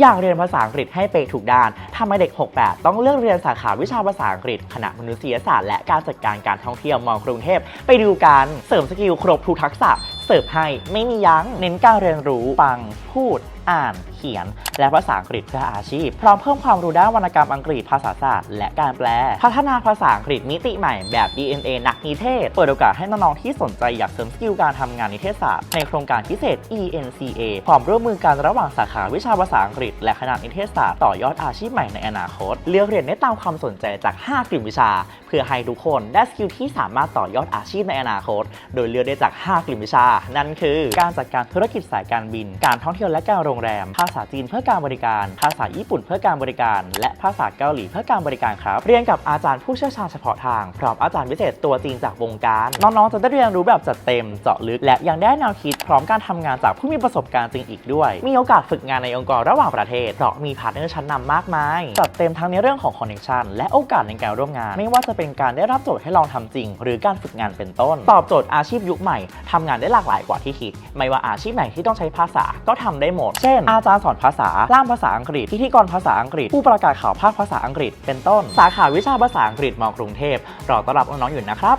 อยากเรียนภาษาอังกฤษให้เป๊ะทุกด้านทำให้เด็ก 68 ต้องเลือกเรียนสาขาวิชาภาษาอังกฤษคณะมนุษยศาสตร์และการจัดการการท่องเที่ยวมอกรุงเทพไปดูกันเสริมสกิลครบทุกทักษะ เสิร์ฟให้ไม่มียัง้งเน้นการเรียนรู้ฟังพูดอ่านเขียน และภาษาอังกฤษเพื่ออาชีพ พร้อมเพิ่มความรู้ด้านวรรณกรรมอังกฤษภาษาศาสตร์และการแปล พัฒนาภาษาอังกฤษมิติใหม่แบบ DNA นักนิเทศ เปิดโอกาสให้น้องๆที่สนใจอยากเสริมสกิลการทำงานนิเทศศาสตร์ในโครงการพิเศษ ENCA ความร่วมมือกันระหว่างสาขาวิชาภาษาอังกฤษและคณะนิเทศศาสตร์ต่อยอดอาชีพใหม่ในอนาคต เลือกเรียนได้ตามความสนใจจาก 5 กลุ่มวิชา เพื่อให้ทุกคนได้สกิลที่สามารถต่อยอดอาชีพในอนาคต โดยเลือกได้จาก 5 กลุ่มวิชา นั่นคือ การจัดการธุรกิจสายการบิน การท่องเที่ยวและการโรงแรม ภาษาจีนเพื่อการบริการ ภาษาญี่ปุ่นเพื่อการบริการ และภาษาเกาหลีเพื่อการบริการครับ เรียนกับอาจารย์ผู้เชี่ยวชาญเฉพาะทาง พร้อมอาจารย์พิเศษตัวจริงจากวงการ น้องๆ จะได้เรียนรู้แบบจัดเต็ม เจาะลึก และยังได้แนวคิดพร้อมการทำงานจากผู้มีประสบการณ์จริงอีกด้วย มีโอกาสฝึกงานในองค์กรระหว่างประเทศเพราะมีพาร์ทเนอร์ชั้นนำมากมายจัดเต็มทั้งในเรื่องของคอนเนคชันและโอกาสในการร่วมงาน ไม่ว่าจะเป็นการได้รับโจทย์ให้ลองทำจริง หรือการฝึกงานเป็นต้น ตอบโจทย์อาชีพยุคใหม่ทำงานได้หลากหลายกว่าที่คิด ไม่ว่าอาชีพไหนที่ต้องใช้ภาษาก็ทำได้หมด เช่น อาจารย์สอนภาษาล่ามภาษาอังกฤษพิธีกรภาษาอังกฤษ ผู้ประกาศข่าวภาคภาษาอังกฤษ เป็นต้น สาขาวิชาภาษาอังกฤษมอกรุงเทพรอต้อนรับน้องๆอยู่นะครับ